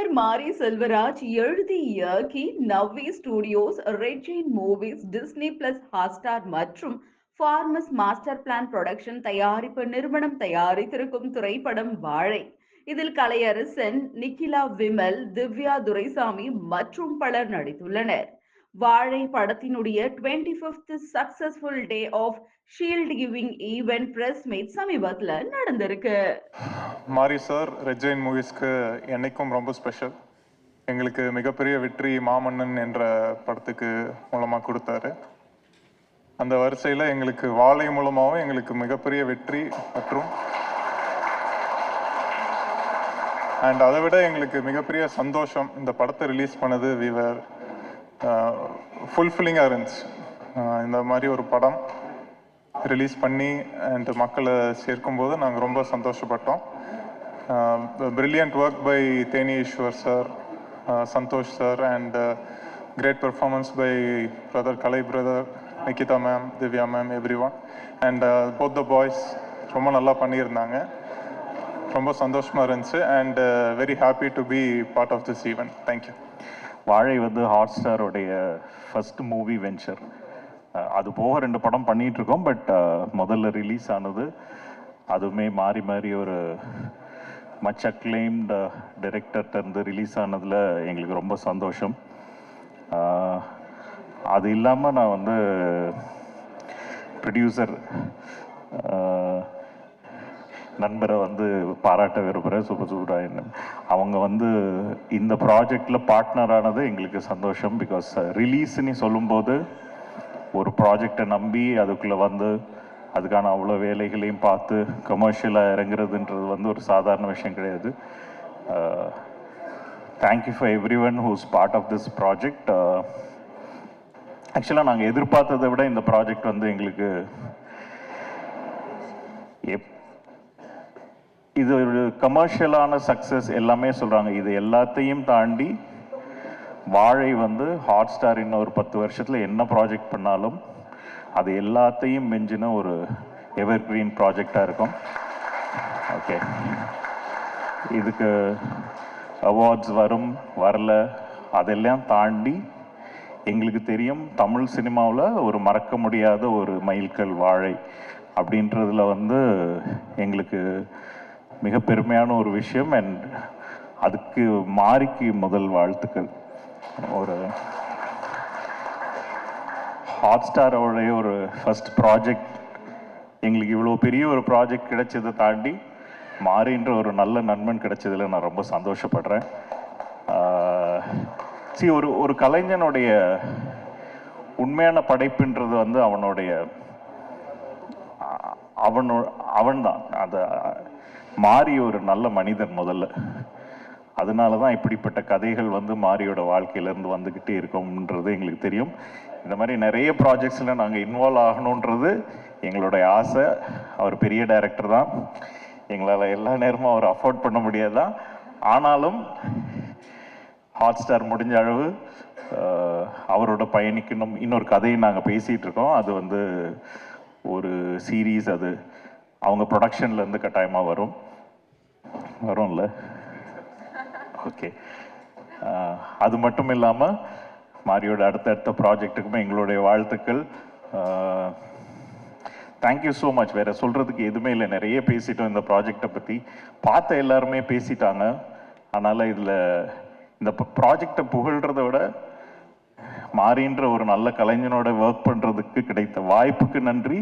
இயக்குனர் மாரி செல்வராஜ் எழுதி இயக்கி நவ்வி ஸ்டுடியோஸ் ரெஜின் மூவிஸ் டிஸ்னி பிளஸ் ஹாட்ஸ்டார் மற்றும் ஃபார்மஸ் மாஸ்டர் பிளான் புரொடக்ஷன் தயாரிப்பு நிறுவனம் தயாரித்திருக்கும் திரைப்படம் வாழை. இதில் கலையரசன் நிக்கிலா விமல் திவ்யா துரைசாமி மற்றும் பலர் நடித்துள்ளனர். வாழை படத்தினுடைய twenty fifth successful day of shield giving event press meet சமீபத்தில் நடந்திருக்கு. மாரி சார் ரெட்ஜைன் மூவிஸ்க்கு என்னைக்கும் ரொம்ப ஸ்பெஷல் எங்களுக்கு மிகப்பெரிய வெற்றி மாமன்னன் என்ற படத்துக்கு மூலமாக கொடுத்தாரு. அந்த வரிசையில் எங்களுக்கு வாழை மூலமாகவும் எங்களுக்கு மிகப்பெரிய வெற்றி மற்றும் அண்ட் அதை விட எங்களுக்கு மிகப்பெரிய சந்தோஷம் இந்த படத்தை ரிலீஸ் பண்ணது விவர் ஃபுல்ஃபில்லிங்காக இருந்துச்சு. இந்த மாதிரி ஒரு படம் ரிலீஸ் பண்ணி அண்ட் மக்களை சேர்க்கும்போது நாங்கள் ரொம்ப சந்தோஷப்பட்டோம். Brilliant work by Theni Eswar sir Santhosh sir and great performance by brother Kalai brother Nikitha ma'am Divya ma'am everyone and both the boys ரொம்ப நல்லா பண்ணியிருந்தாங்க. ரொம்ப சந்தோஷமாக இருந்துச்சு and very happy to be part of this event thank you Vaazhai வந்து hot ஸ்டாரோடைய first movie venture அது போக ரெண்டு படம் பண்ணிகிட்ருக்கோம் இருக்கோம் பட் முதல்ல ரிலீஸ் ஆனது அதுவுமே மாறி மாறி ஒரு மச் அக்ளைம்டு டைரக்டர்கிட்ட இருந்து ரிலீஸ் ஆனதில் எங்களுக்கு ரொம்ப சந்தோஷம். அது இல்லாமல் நான் வந்து ப்ரொடியூசர் நண்பரை வந்து பாராட்ட விரும்புகிறேன் சூப்பர் சூப்பராக அவங்க வந்து இந்த ப்ராஜெக்டில் பார்ட்னர் ஆனது எங்களுக்கு சந்தோஷம் பிகாஸ் ரிலீஸ்னு uh, சொல்லும்போது ஒரு ப்ராஜெக்டை நம்பி அதுக்குள்ளே வந்து அதுக்கான அவ்வளோ வேலைகளையும் பார்த்து கமர்ஷியலாக இறங்குறதுன்றது வந்து ஒரு சாதாரண விஷயம் கிடையாது. Thank you for everyone whose part of this project ஆக்சுவலாக நாங்கள் எதிர்பார்த்ததை விட இந்த ப்ராஜெக்ட் வந்து எங்களுக்கு எப் இது ஒரு கமர்ஷியலான சக்ஸஸ் எல்லாமே சொல்கிறாங்க இது எல்லாத்தையும் தாண்டி வாழை வந்து ஹாட் ஸ்டார் இன்னும் ஒரு பத்து வருஷத்தில் என்ன ப்ராஜெக்ட் பண்ணாலும் அது எல்லாத்தையும் மிஞ்சின ஒரு எவர் கிரீன் ப்ராஜெக்டாக இருக்கும். ஓகே இதுக்கு அவார்ட்ஸ் வரும் வரல அதெல்லாம் தாண்டி எங்களுக்கு தெரியும் தமிழ் சினிமாவில் ஒரு மறக்க முடியாத ஒரு மைல்கல் வாழை அப்படின்றதுல வந்து எங்களுக்கு மிக பெருமையான ஒரு விஷயம். அண்ட் அதுக்கு மாறிக்கு முதல் வாழ்த்துக்கள். ஒரு ஹாட் ஸ்டாரோடைய ஒரு ஃபஸ்ட் ப்ராஜெக்ட் எங்களுக்கு இவ்வளோ பெரிய ஒரு ப்ராஜெக்ட் கிடைச்சதை தாண்டி மாறின்ற ஒரு நல்ல நண்பன் கிடைச்சதில் நான் ரொம்ப சந்தோஷப்படுறேன். சி ஒரு ஒரு கலைஞனுடைய உண்மையான படைப்புன்றது வந்து அவனுடைய அவனோ அவன்தான். அந்த மாறி ஒரு நல்ல மனிதன் முதல்ல. அதனால தான் இப்படிப்பட்ட கதைகள் வந்து மாரியோட வாழ்க்கையிலேருந்து வந்துக்கிட்டே இருக்கோம்ன்றது எங்களுக்கு தெரியும். இந்த மாதிரி நிறைய ப்ராஜெக்ட்ஸில் நாங்கள் இன்வால்வ் ஆகணுன்றது எங்களுடைய ஆசை. அவர் பெரிய டைரக்டர் தான். எங்களால் எல்லா நேரமும் அவர் அஃபோர்ட் பண்ண முடியாதான் ஆனாலும் ஹாட் ஸ்டார் முடிஞ்ச அளவு அவரோட பயணிக்கணும். இன்னொரு கதையை நாங்கள் பேசிகிட்டு இருக்கோம். அது வந்து ஒரு சீரீஸ் அது. அவங்க ப்ரொடக்ஷன்லேருந்து கட்டாயமாக வரும். வரும்ல? ஓகே அது மட்டும் இல்லாமல் மாரியோட அடுத்தடுத்த ப்ராஜெக்ட்டுக்குமே எங்களுடைய வாழ்த்துக்கள். தேங்க்யூ ஸோ மச் வேறு சொல்கிறதுக்கு எதுவுமே இல்லை. நிறைய பேசிட்டோம் இந்த ப்ராஜெக்டை பற்றி பார்த்த எல்லாருமே பேசிட்டாங்க. அதனால் இதில் இந்த ப்ராஜெக்டை புகழ்கிறத விட மாறின்ற ஒரு நல்ல கலைஞனோட ஒர்க் பண்ணுறதுக்கு கிடைத்த வாய்ப்புக்கு நன்றி.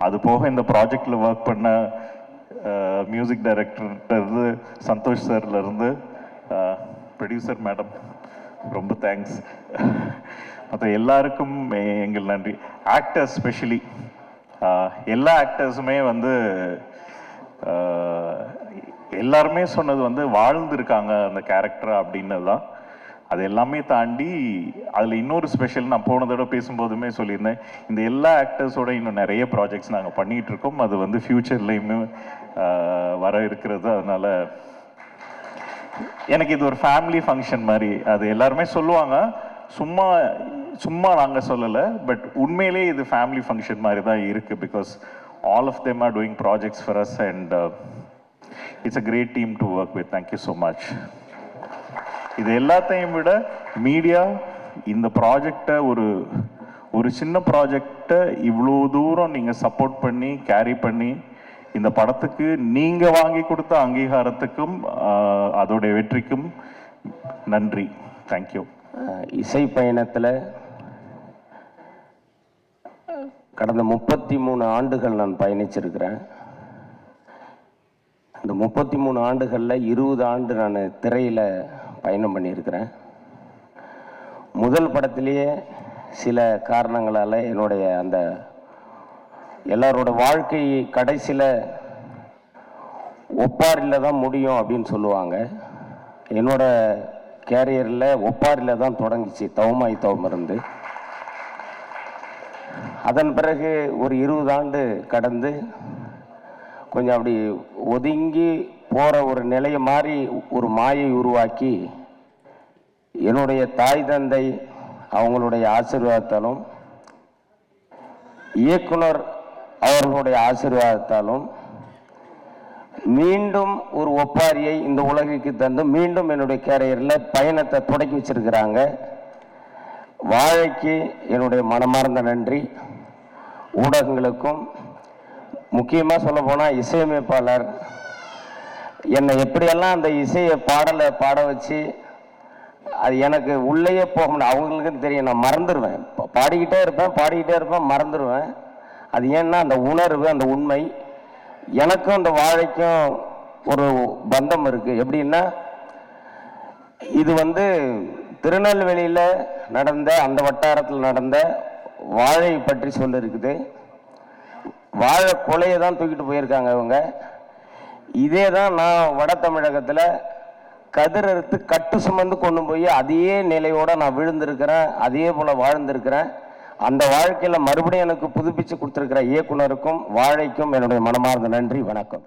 அது போக இந்த ப்ராஜெக்டில் ஒர்க் பண்ண மியூசிக் டைரக்டர்கிட்ட இருந்து சந்தோஷ் சார்லேருந்து ப்ரொடியூசர் மேடம் ரொம்ப தேங்க்ஸ் மற்ற எல்லாருக்கும் எங்கள் நன்றி. ஆக்டர்ஸ் ஸ்பெஷலி எல்லா ஆக்டர்ஸுமே வந்து எல்லாருமே சொன்னது வந்து வாழ்ந்திருக்காங்க அந்த கேரக்டர் அப்படின்னு தான் அது எல்லாமே தாண்டி அதில் இன்னொரு ஸ்பெஷல் நான் போன தடவை பேசும்போதுமே சொல்லியிருந்தேன். இந்த எல்லா ஆக்டர்ஸோட இன்னும் நிறைய ப்ராஜெக்ட்ஸ் நாங்கள் பண்ணிகிட்டு இருக்கோம். அது வந்து ஃப்யூச்சர்லேயுமே வர இருக்கிறது. அதனால் எனக்கு இது ஒரு ஃபேமிலி ஃபங்க்ஷன் மாதிரி. அது எல்லாருமே சொல்லுவாங்க. சும்மா சும்மா நாங்கள் சொல்லலை. பட் உண்மையிலேயே இது ஃபேமிலி ஃபங்க்ஷன் மாதிரி தான் இருக்குது because all of them are doing projects for us and it's a great team to work with thank you so much இது எல்லாத்தையும் விட மீடியா இந்த ப்ராஜெக்டை ஒரு ஒரு சின்ன ப்ராஜெக்டை இவ்வளோ தூரம் நீங்கள் சப்போர்ட் பண்ணி கேரி பண்ணி இந்த படத்துக்கு நீங்கள் வாங்கி கொடுத்த அங்கீகாரத்துக்கும் அதோடைய வெற்றிக்கும் நன்றி. தேங்க்யூ இசை பயணத்தில் கடந்த முப்பத்தி மூணு ஆண்டுகள் நான் பயணிச்சிருக்கிறேன். இந்த முப்பத்தி மூணு ஆண்டுகளில் இருபது ஆண்டு நான் திரையில் பயணம் பண்ணியிருக்கிறேன். முதல் படத்திலேயே சில காரணங்களால் என்னுடைய அந்த எல்லாரோட வாழ்க்கை கடைசியில் ஒப்பாரில் தான் முடியும் அப்படின்னு சொல்லுவாங்க. என்னோட கேரியரில் ஒப்பாரில் தான் தொடங்கிச்சு தவமாய் தவம் இருந்து. அதன் பிறகு ஒரு இருபது ஆண்டு கடந்து கொஞ்சம் அப்படி ஒதுங்கி போகிற ஒரு நிலையை மாதிரி ஒரு மாயை உருவாக்கி என்னுடைய தாய் தந்தை அவங்களுடைய ஆசீர்வாதத்தாலும் இயக்குனர் அவர்களுடைய ஆசீர்வாதத்தாலும் மீண்டும் ஒரு ஒப்பாரியை இந்த உலகிற்கு தந்து மீண்டும் என்னுடைய கேரியரில் பயணத்தை தொடக்கி வச்சிருக்கிறாங்க. வாழைக்கு என்னுடைய மனமார்ந்த நன்றி. ஊடகங்களுக்கும் முக்கியமாக சொல்ல போனால் இசையமைப்பாளர் என்னை எப்படியெல்லாம் அந்த இசையை பாடலை பாட வச்சு அது எனக்கு உள்ளேயே போக முடியும். அவங்களுக்கும் தெரியும். நான் மறந்துடுவேன் இப்போ பாடிக்கிட்டே இருப்பேன் பாடிக்கிட்டே இருப்பேன் மறந்துடுவேன் அது ஏன்னா அந்த உணர்வு அந்த உண்மை எனக்கும் அந்த வாழைக்கும் ஒரு பந்தம் இருக்குது எப்படின்னா இது வந்து திருநெல்வேலியில் நடந்த அந்த வட்டாரத்தில் நடந்த வாழை பற்றி சொல்லிருக்குது. வாழை கொலையை தான் தூக்கிட்டு போயிருக்காங்க இவங்க. இதே தான் நான் வட தமிழகத்தில் கதிரறுத்து கட்டு சுமந்து கொண்டு போய் அதே நிலையோடு நான் விழுந்திருக்கிறேன் அதே போல் வாழ்ந்திருக்கிறேன். அந்த வாழ்க்கையில் மறுபடியும் எனக்கு புதுப்பிச்சு கொடுத்துருக்கிற இயக்குனருக்கும் வாழைக்கும் என்னுடைய மனமார்ந்த நன்றி வணக்கம்.